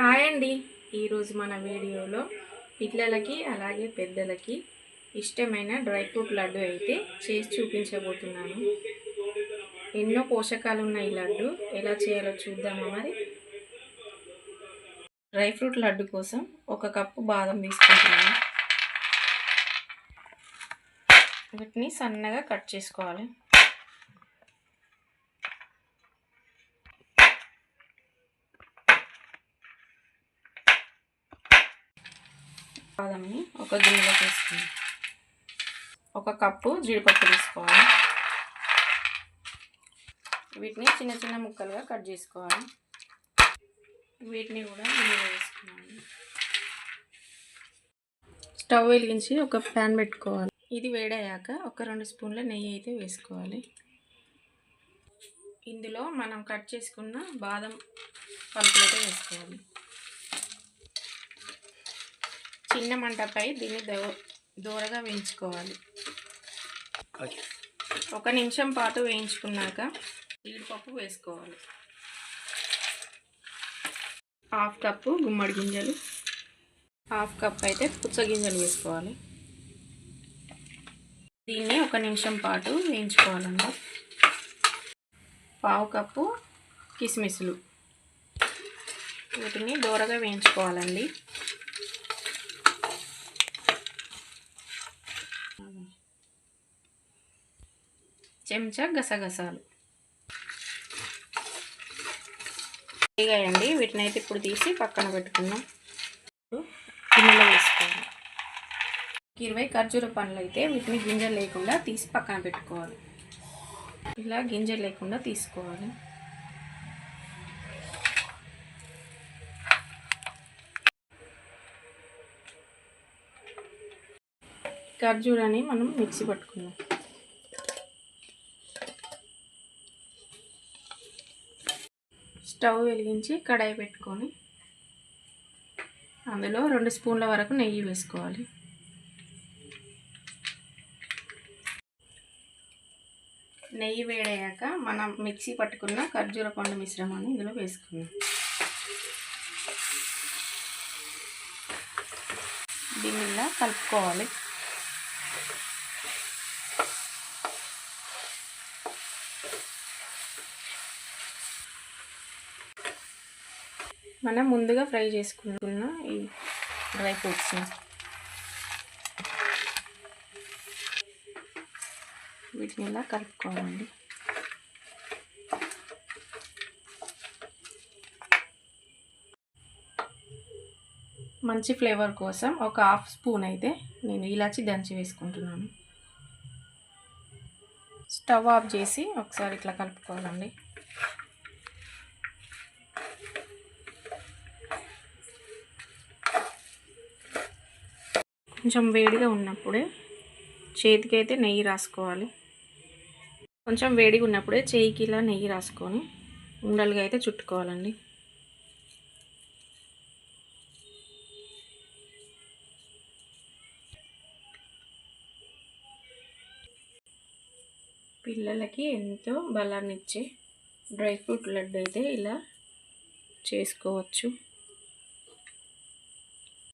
Hi అండి. ఈరోజు మన వీడియోలో పిల్లలకి అలాగే పెద్దలకి ఇష్టమైన డ్రై ఫ్రూట్ లడ్డు అయితే చేసి చూపించబోతున్నాను. ఎన్నో పోషకాలు ఉన్న ఈ లడ్డు ఎలా చేయాలో చూద్దామా మరి? డ్రై ఫ్రూట్ లడ్డు కోసం ఒక కప్పు బాదం తీసుకుంటున్నాను. వీటిని సన్నగా కట్ చేసుకోవాలి. బాదంని ఒక గిన్నెలో తీసుకుందాం ఒక కప్పు జీడిపప్పు తీసుకోవాలి. వీటిని చిన్న చిన్న ముక్కలుగా కట్ చేసుకోవాలి. వీటిని కూడా గిన్నెలో వేసుకోవాలి స్టవ్ వెలిగించి ఒక ప్యాన్ పెట్టుకోవాలి. ఇది వేడయ్యాక ఒక రెండు స్పూన్ల నెయ్యి అయితే వేసుకోవాలి. ఇందులో మనం కట్ చేసుకున్న బాదం పంపులతో వేసుకోవాలి. చిన్న మంటపై దీన్ని దో దూరగా వేయించుకోవాలి. ఒక నిమిషం పాటు వేయించుకున్నాక జీడిపప్పు వేసుకోవాలి. హాఫ్ కప్పు గుమ్మడి గింజలు. హాఫ్ కప్ అయితే పుచ్చ గింజలు వేసుకోవాలి. దీన్ని ఒక నిమిషం పాటు వేయించుకోవాలండి పావు కప్పు కిస్మిస్లు. వీటిని దూరగా వేయించుకోవాలండి. చెంచా గసగసాలు. అండి వీటిని అయితే ఇప్పుడు తీసి పక్కన పెట్టుకున్నాం గిన్నెలో వేసుకోవాలి. ఇరవై ఖర్జూర పండ్లు అయితే వీటిని గింజలు లేకుండా తీసి పక్కన పెట్టుకోవాలి. ఇలా గింజలు లేకుండా తీసుకోవాలి. ఖర్జూరాన్ని మనం మిక్సీ పట్టుకున్నాం స్టవ్ వెలిగించి కడాయి పెట్టుకొని అందులో రెండు స్పూన్ల వరకు నెయ్యి వేసుకోవాలి. నెయ్యి వేడయ్యాక మనం మిక్సీ పట్టుకున్న ఖర్జూర పండు మిశ్రమాన్ని ఇందులో వేసుకుందాం. దీనిలా కలుపుకోవాలి. మనం ముందుగా ఫ్రై చేసుకున్న ఈ డ్రై ఫ్రూట్స్ని వీటిని ఇలా కలుపుకోవాలండి? మంచి ఫ్లేవర్ కోసం ఒక హాఫ్ స్పూన్ అయితే నేను ఇలాచి దంచి వేసుకుంటున్నాను. స్టవ్ ఆఫ్ చేసి ఒకసారి ఇట్లా కలుపుకోవాలండి. కొంచెం వేడిగా ఉన్నప్పుడే చేతికి అయితే నెయ్యి రాసుకోవాలి. కొంచెం వేడిగా ఉన్నప్పుడే చేయికి ఇలా నెయ్యి రాసుకొని ఉండలుగా అయితే చుట్టుకోవాలండి. పిల్లలకి ఎంతో బలాన్ని ఇచ్చే డ్రై ఫ్రూట్ లడ్డు అయితే ఇలా చేసుకోవచ్చు.